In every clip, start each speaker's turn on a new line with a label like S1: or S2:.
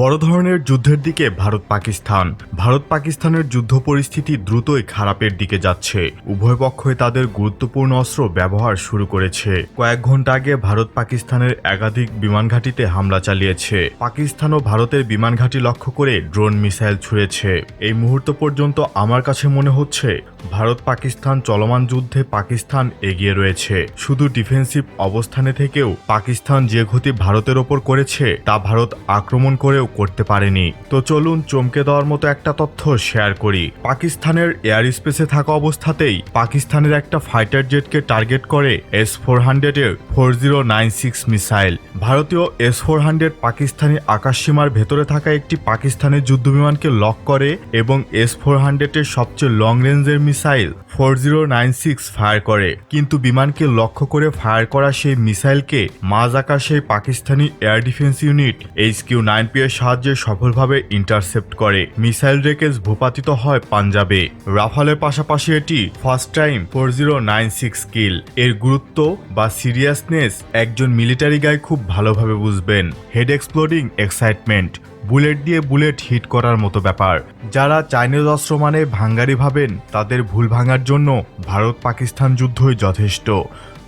S1: বড় ধরনের যুদ্ধের দিকে ভারত পাকিস্তান। ভারত পাকিস্তানের যুদ্ধ পরিস্থিতি দ্রুতই খারাপের দিকে যাচ্ছে। উভয় পক্ষই তাদের গুরুত্বপূর্ণ অস্ত্র ব্যবহার শুরু করেছে। কয়েক ঘণ্টা আগে ভারত পাকিস্তানের একাধিক বিমান ঘাঁটিতে হামলা চালিয়েছে। পাকিস্তান ও ভারতের বিমান ঘাঁটি লক্ষ্য করে ড্রোন মিসাইল ছুঁড়েছে। এই মুহূর্ত পর্যন্ত আমার কাছে মনে হচ্ছে, ভারত পাকিস্তান চলমান যুদ্ধে পাকিস্তান এগিয়ে রয়েছে। শুধু ডিফেন্সিভ অবস্থানে থেকেও পাকিস্তান যে ক্ষতি ভারতের ওপর করেছে, তা ভারত আক্রমণ করেও করতে পারেনি। তো চলুন চমকে দেওয়ার মতো একটা তথ্য শেয়ার করি। পাকিস্তানের এয়ার স্পেসে থাকা অবস্থাতেই পাকিস্তানের একটা ফাইটার জেটকে টার্গেট করে এস ফোর হান্ড্রেডের four zero nine six missile ভারতীয় এস ফোর হান্ড্রেড পাকিস্তানি আকাশসীমার ভেতরে থাকা একটি পাকিস্তানের যুদ্ধবিমানকে লক করে এবং এস ফোর হান্ড্রেডের সবচেয়ে লং রেঞ্জের missile four zero nine six fire করে। কিন্তু বিমানকে লক্ষ্য করে ফায়ার করা সেই মিসাইলকে মাঝ আকাশে Pakistani air defence unit H Q nine P এর সাহায্যে সফলভাবে ইন্টারসেপ্ট করে। মিসাইল রেকেজ ভূপাতিত হয় পাঞ্জাবে। রাফালের পাশাপাশি এটি first time four zero nine six kill এর গুরুত্ব বা সিরিয়াসনেস একজন মিলিটারি গাই খুব ভালোভাবে বুঝবেন। হেড এক্সপ্লোডিং এক্সাইটমেন্ট বুলেট দিয়ে বুলেট হিট করার মতো ব্যাপার। যারা চাইনিজ অস্ত্র মানে ভাঙ্গারি ভাবেন, তাদের ভুল ভাঙার জন্য ভারত পাকিস্তান যুদ্ধই যথেষ্ট।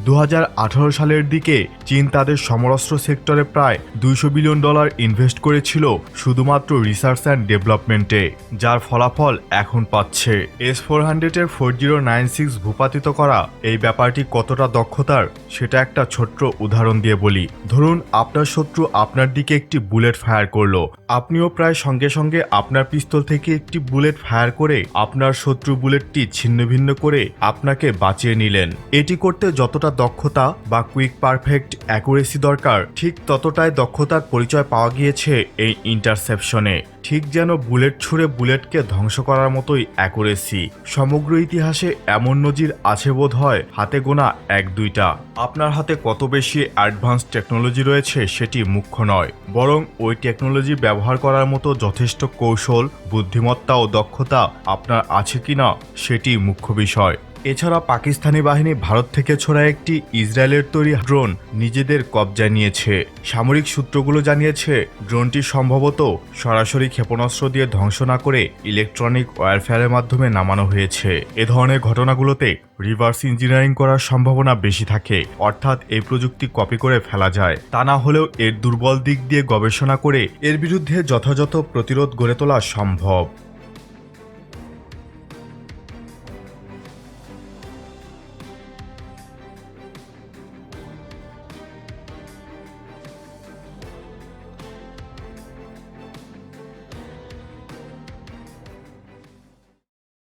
S1: দু হাজার আঠারো সালের দিকে চীন তাদের সমরাস্ত্র সেক্টরে প্রায় দুইশো বিলিয়ন ডলার ইনভেস্ট করেছিল শুধুমাত্র রিসার্চ অ্যান্ড ডেভেলপমেন্টে যার ফলাফল এখন পাচ্ছে। এস ফোর হান্ড্রেডের ফোর জিরো নাইন সিক্স ভূপাতিত করা এই ব্যাপারটি কতটা দক্ষতার, সেটা একটা ছোট্ট উদাহরণ দিয়ে বলি। ধরুন, আপনার শত্রু আপনার দিকে একটি বুলেট ফায়ার করল। আপনিও প্রায় সঙ্গে সঙ্গে আপনার পিস্তল থেকে একটি বুলেট ফায়ার করে আপনার শত্রু বুলেটটি ছিন্নভিন্ন করে আপনাকে বাঁচিয়ে নিলেন। এটি করতে যতটা দক্ষতা বা কুইক পারফেক্ট অ্যাকুরেসি দরকার, ঠিক ততটাই দক্ষতার পরিচয় পাওয়া গিয়েছে এই ইন্টারসেপশনে ঠিক যেন বুলেট ছুঁড়ে বুলেটকে ধ্বংস করার মতোই অ্যাকুরেসি সমগ্র ইতিহাসে এমন নজির আছে বোধ হয় হাতে গোনা এক দুইটা। আপনার হাতে কত বেশি অ্যাডভান্স টেকনোলজি রয়েছে সেটি মুখ্য নয়, বরং ওই টেকনোলজি ব্যবহার করার মতো যথেষ্ট কৌশল, বুদ্ধিমত্তা ও দক্ষতা আপনার আছে কিনা সেটি মুখ্য বিষয়। এছাড়া পাকিস্তানি বাহিনী ভারত থেকে ছোড়া একটি ইসরায়েলের তৈরি ড্রোন নিজেদের কবজায় নিয়েছে। সামরিক সূত্রগুলো জানিয়েছে, ড্রোনটি সম্ভবত সরাসরি ক্ষেপণাস্ত্র দিয়ে ধ্বংস না করে ইলেকট্রনিক ওয়ারফেয়ারের মাধ্যমে নামানো হয়েছে। এ ধরনের ঘটনাগুলোতে রিভার্স ইঞ্জিনিয়ারিং করার সম্ভাবনা বেশি থাকে, অর্থাৎ এই প্রযুক্তি কপি করে ফেলা যায়। তা না হলেও এর দুর্বল দিক দিয়ে গবেষণা করে এর বিরুদ্ধে যথাযথ প্রতিরোধ গড়ে তোলা সম্ভব।